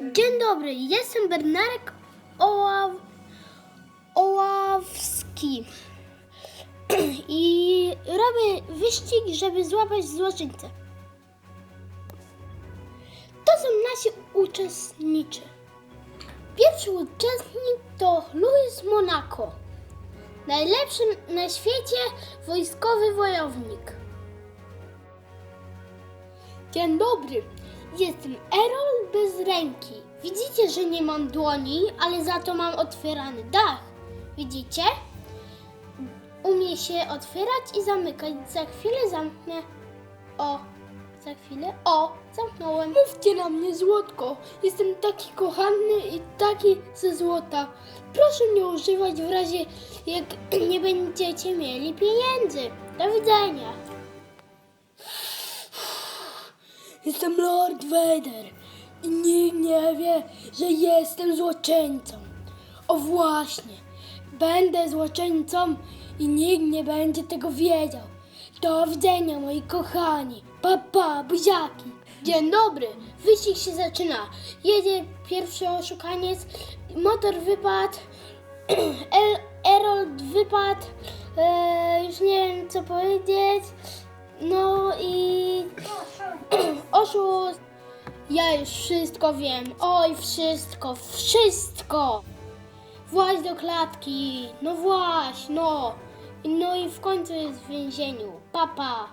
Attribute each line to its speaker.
Speaker 1: Dzień dobry, jestem Bernarek Oław... Oławski i robię wyścig, żeby złapać złoczyńcę. To są nasi uczestnicy. Pierwszy uczestnik to Louis Monaco, najlepszy na świecie wojskowy wojownik. Dzień dobry, jestem Erol bez ręki. Widzicie, że nie mam dłoni, ale za to mam otwierany dach. Widzicie? Umie się otwierać i zamykać. Za chwilę zamknę. O, za chwilę. O, zamknąłem. Mówcie na mnie złotko. Jestem taki kochany i taki ze złota. Proszę nie używać w razie, jak nie będziecie mieli pieniędzy. Do widzenia. Jestem Lord Vader i nikt nie wie, że jestem złoczyńcą. O właśnie, będę złoczyńcą i nikt nie będzie tego wiedział. Do widzenia, moi kochani. Papa, pa, buziaki. Dzień dobry, wyścig się zaczyna. Jedzie pierwszy oszukaniec, motor wypadł, Erold wypadł, e, już nie wiem co powiedzieć. No Oszust! Ja już wszystko wiem. Oj, wszystko, wszystko! Właź do klatki. No właź, no. No i w końcu jest w więzieniu. Papa.